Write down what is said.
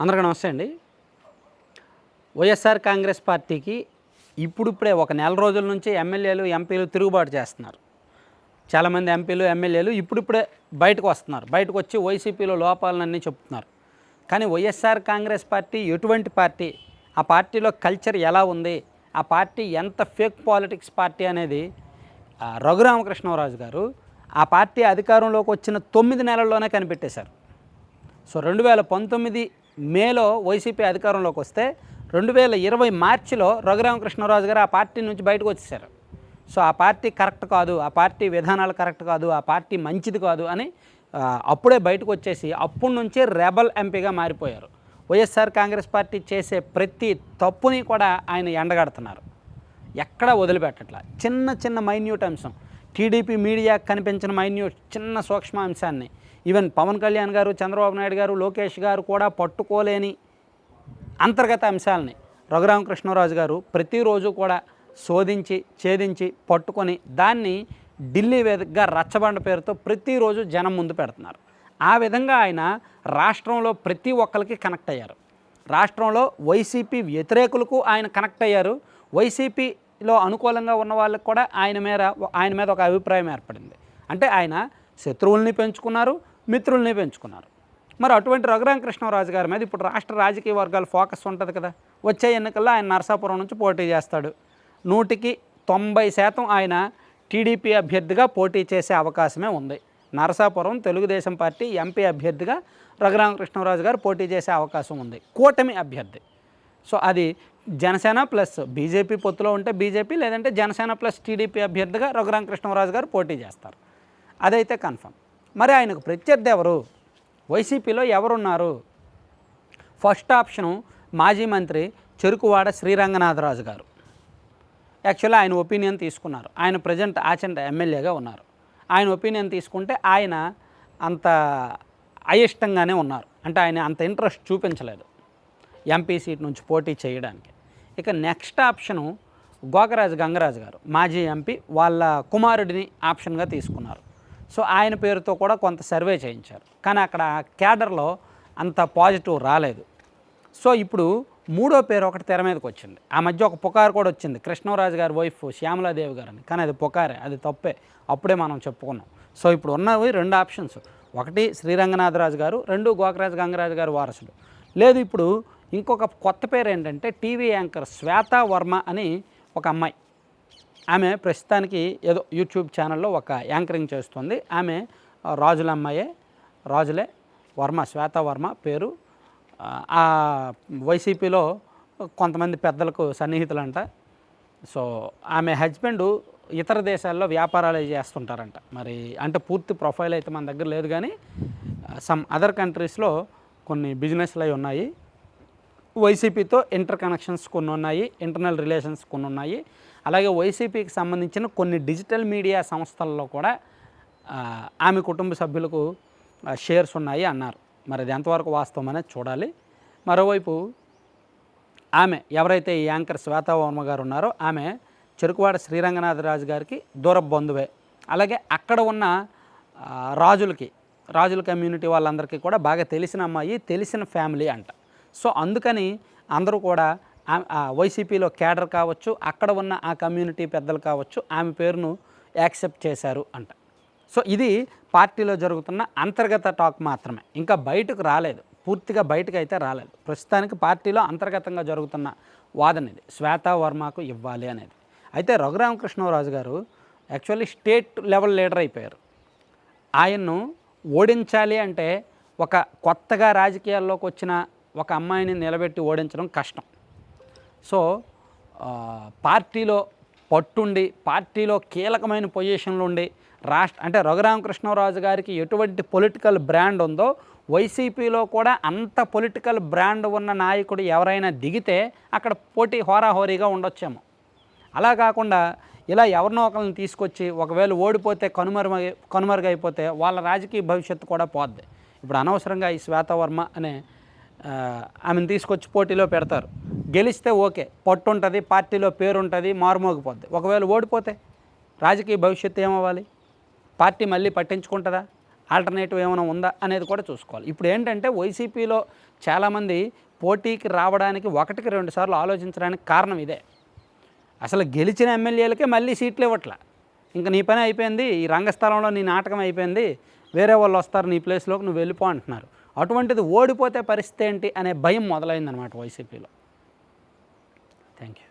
అందరికీ నమస్తే అండి. వైఎస్ఆర్ కాంగ్రెస్ పార్టీకి ఇప్పుడిప్పుడే ఒక నెల రోజుల నుంచి ఎమ్మెల్యేలు ఎంపీలు తిరుగుబాటు చేస్తున్నారు. చాలామంది ఎంపీలు ఎమ్మెల్యేలు ఇప్పుడిప్పుడే బయటకు వస్తున్నారు. బయటకు వచ్చి వైసీపీలో లోపాలన్నీ చెప్తున్నారు. కానీ వైఎస్ఆర్ కాంగ్రెస్ పార్టీ ఎటువంటి పార్టీ? ఆ పార్టీలో కల్చర్ ఎలా ఉంది? ఆ పార్టీ ఎంత ఫేక్ పాలిటిక్స్ పార్టీ అనేది రఘురామకృష్ణరాజు గారు ఆ పార్టీ అధికారంలోకి వచ్చిన తొమ్మిది నెలల్లోనే కనిపెట్టేశారు. సో రెండు వేల పంతొమ్మిది మేలో వైసీపీ అధికారంలోకి వస్తే రెండు వేల ఇరవై మార్చిలో రఘురామకృష్ణరాజు గారు ఆ పార్టీ నుంచి బయటకు వచ్చేసారు సో ఆ పార్టీ కరెక్ట్ కాదు ఆ పార్టీ విధానాలు కరెక్ట్ కాదు ఆ పార్టీ మంచిది కాదు అని అప్పుడే బయటకు వచ్చేసి అప్పటి నుంచే రెబల్ ఎంపీగా మారిపోయారు. వైఎస్ఆర్ కాంగ్రెస్ పార్టీ చేసే ప్రతి తప్పుని కూడా ఆయన ఎండగడుతున్నారు. ఎక్కడా వదిలిపెట్టట్ల. చిన్న చిన్న మైన్యూట్ అంశం. టీడీపీ మీడియా కనిపించిన మైన్యూట్ చిన్న సూక్ష్మ అంశాన్ని. ఈవెన్ పవన్ కళ్యాణ్ గారు చంద్రబాబు నాయుడు గారు లోకేష్ గారు కూడా పట్టుకోలేని అంతర్గత అంశాలని రఘురామకృష్ణరాజు గారు ప్రతిరోజు కూడా శోధించి ఛేదించి పట్టుకొని దాన్ని ఢిల్లీ వేదికగా రచ్చబండ పేరుతో ప్రతిరోజు జనం ముందు పెడుతున్నారు. ఆ విధంగా ఆయన రాష్ట్రంలో ప్రతి ఒక్కరికి కనెక్ట్ అయ్యారు. రాష్ట్రంలో వైసీపీ వ్యతిరేకులకు ఆయన కనెక్ట్ అయ్యారు. వైసీపీలో అనుకూలంగా ఉన్న వాళ్ళకి కూడా ఆయన మీద ఆయన మీద ఒక అభిప్రాయం ఏర్పడింది. అంటే ఆయన శత్రువుల్ని పెంచుకున్నారు మిత్రుల్ని పెంచుకున్నారు. మరి అటువంటి రఘురామకృష్ణరాజు గారి మీద ఇప్పుడు రాష్ట్ర రాజకీయ వర్గాల ఫోకస్ ఉంటుంది కదా. వచ్చే ఎన్నికల్లో ఆయన నరసాపురం నుంచి పోటీ చేస్తాడు. నూటికి తొంభై శాతం ఆయన టీడీపీ అభ్యర్థిగా పోటీ చేసే అవకాశమే ఉంది. నరసాపురం తెలుగుదేశం పార్టీ ఎంపీ అభ్యర్థిగా రఘురామకృష్ణరాజు గారు పోటీ చేసే అవకాశం ఉంది. కూటమి అభ్యర్థి. సో అది జనసేన ప్లస్ బీజేపీ పొత్తులో ఉంటే బీజేపీ లేదంటే జనసేన ప్లస్ టీడీపీ అభ్యర్థిగా రఘురామకృష్ణరాజు గారు పోటీ చేస్తారు. అదైతే కన్ఫర్మ్. మరి ఆయనకు ప్రత్యర్థి ఎవరు? వైసీపీలో ఎవరున్నారు? ఫస్ట్ ఆప్షను మాజీ మంత్రి చెరుకువాడ శ్రీరంగనాథరాజు గారు. యాక్చువల్లీ ఆయన ఒపీనియన్ తీసుకున్నారు. ఆయన ప్రజెంట్ ఆచంట ఎమ్మెల్యేగా ఉన్నారు. ఆయన ఒపీనియన్ తీసుకుంటే ఆయన అంత అయిష్టంగానే ఉన్నారు. అంటే ఆయన అంత ఇంట్రెస్ట్ చూపించలేదు. ఎంపీ సీట్ నుంచి పోటీ చేయడానికి. ఇక నెక్స్ట్ ఆప్షను గోకరాజు గంగరాజు గారు. మాజీ ఎంపీ వాళ్ళ కుమారుడిని ఆప్షన్గా తీసుకున్నారు. సో ఆయన పేరుతో కూడా కొంత సర్వే చేయించారు. కానీ అక్కడ క్యాడర్లో అంత పాజిటివ్ రాలేదు. సో ఇప్పుడు మూడో పేరు ఒకటి తెర మీదకి వచ్చింది. ఆ మధ్య ఒక పుకారు కూడా వచ్చింది. కృష్ణరాజు గారి వైఫ్ శ్యామలాదేవి గారు అని కానీ అది పుకారే అది తప్పే. అప్పుడే మనం చెప్పుకున్నాం. సో ఇప్పుడు ఉన్నవి రెండు ఆప్షన్స్. ఒకటి శ్రీరంగనాథరాజు గారు రెండు గోకరాజు గంగరాజు గారు వారసులు. లేదు ఇప్పుడు ఇంకొక కొత్త పేరు ఏంటంటే టీవీ యాంకర్ శ్వేత వర్మ అని ఒక అమ్మాయి. ఆమె ప్రస్తుతానికి ఏదో యూట్యూబ్ ఛానల్లో ఒక యాంకరింగ్ చేస్తుంది. ఆమె ఆ, రాజుల అమ్మాయే రాజులే వర్మ శ్వేత వర్మ పేరు. ఆ, ఆ వైసీపీలో కొంతమంది పెద్దలకు సన్నిహితులంట. సో ఆమె హస్బెండ్ ఇతర దేశాల్లో వ్యాపారాలు చేస్తుంటారంట. మరి అంటే పూర్తి ప్రొఫైల్ అయితే మన దగ్గర లేదు కానీ సమ్ అదర్ కంట్రీస్లో కొన్ని బిజినెస్లు అవి ఉన్నాయి. వైసీపీతో ఇంటర్ కనెక్షన్స్ కొన్ని ఉన్నాయి ఇంటర్నల్ రిలేషన్స్ కొన్ని ఉన్నాయి అలాగే వైసీపీకి సంబంధించిన కొన్ని డిజిటల్ మీడియా సంస్థల్లో కూడా ఆమె కుటుంబ సభ్యులకు షేర్స్ ఉన్నాయి అన్నారు. మరి అది ఎంతవరకు వాస్తవం అనేది చూడాలి. మరోవైపు ఆమె ఎవరైతే ఈ యాంకర్ శ్వేతా వర్మ గారు ఉన్నారో ఆమె చెరుకువాడ శ్రీరంగనాథరాజు గారికి దూర బంధువే. అలాగే అక్కడ ఉన్న రాజులకి రాజుల కమ్యూనిటీ వాళ్ళందరికీ కూడా బాగా తెలిసిన అమ్మాయి తెలిసిన ఫ్యామిలీ అంట. సో అందుకని అందరూ కూడా ఆ వైసీపీలో క్యాడర్ కావచ్చు అక్కడ ఉన్న ఆ కమ్యూనిటీ పెద్దలు కావచ్చు ఆమె పేరును యాక్సెప్ట్ చేశారు అంట. సో ఇది పార్టీలో జరుగుతున్న అంతర్గత టాక్ మాత్రమే. ఇంకా బయటకు రాలేదు. పూర్తిగా బయటకు అయితే రాలేదు. ప్రస్తుతానికి పార్టీలో అంతర్గతంగా జరుగుతున్న వాదన ఇది. శ్వేతా వర్మకు ఇవ్వాలి అనేది. అయితే రఘురామకృష్ణరాజు గారు యాక్చువల్లీ స్టేట్ లెవెల్ లీడర్ అయిపోయారు. ఆయన్ను ఓడించాలి అంటే ఒక కొత్తగా రాజకీయాల్లోకి వచ్చిన ఒక అమ్మాయిని నిలబెట్టి ఓడించడం కష్టం. సో పార్టీలో పట్టుండి పార్టీలో కీలకమైన పొజిషన్లో ఉండి రాష్ట్ర అంటే రఘురామకృష్ణరాజు గారికి ఎటువంటి పొలిటికల్ బ్రాండ్ ఉందో వైసీపీలో కూడా అంత పొలిటికల్ బ్రాండ్ ఉన్న నాయకుడు ఎవరైనా దిగితే అక్కడ పోటీ హోరాహోరీగా ఉండొచ్చేమో. అలా కాకుండా ఇలా ఎవరినో ఒకరిని తీసుకొచ్చి ఒకవేళ ఓడిపోతే కనుమరుగై కనుమరుగైపోతే వాళ్ళ రాజకీయ భవిష్యత్తు కూడా పోద్ది. ఇప్పుడు అనవసరంగా ఈ శ్వేతవర్మ అనే ఆమెను తీసుకొచ్చి పోటీలో పెడతారు. గెలిస్తే ఓకే పట్టు ఉంటుంది పార్టీలో పేరు ఉంటుంది మారుమోగిపోద్ది. ఒకవేళ ఓడిపోతే రాజకీయ భవిష్యత్తు ఏమవ్వాలి? పార్టీ మళ్ళీ పట్టించుకుంటుందా? ఆల్టర్నేటివ్ ఏమైనా ఉందా అనేది కూడా చూసుకోవాలి. ఇప్పుడు ఏంటంటే వైసీపీలో చాలామంది పోటీకి రావడానికి ఒకటికి రెండు సార్లు ఆలోచించడానికి కారణం ఇదే. అసలు గెలిచిన ఎమ్మెల్యేలకే మళ్ళీ సీట్లు ఇవ్వట్లా. ఇంకా నీ పని అయిపోయింది ఈ రంగస్థలంలో నీ నాటకం అయిపోయింది వేరే వాళ్ళు వస్తారు నీ ప్లేస్లోకి నువ్వు వెళ్ళిపో అంటున్నారు. అటువంటిది ఓడిపోతే పరిస్థితి ఏంటి అనే భయం మొదలైందనమాట వైసీపీలో. Thank you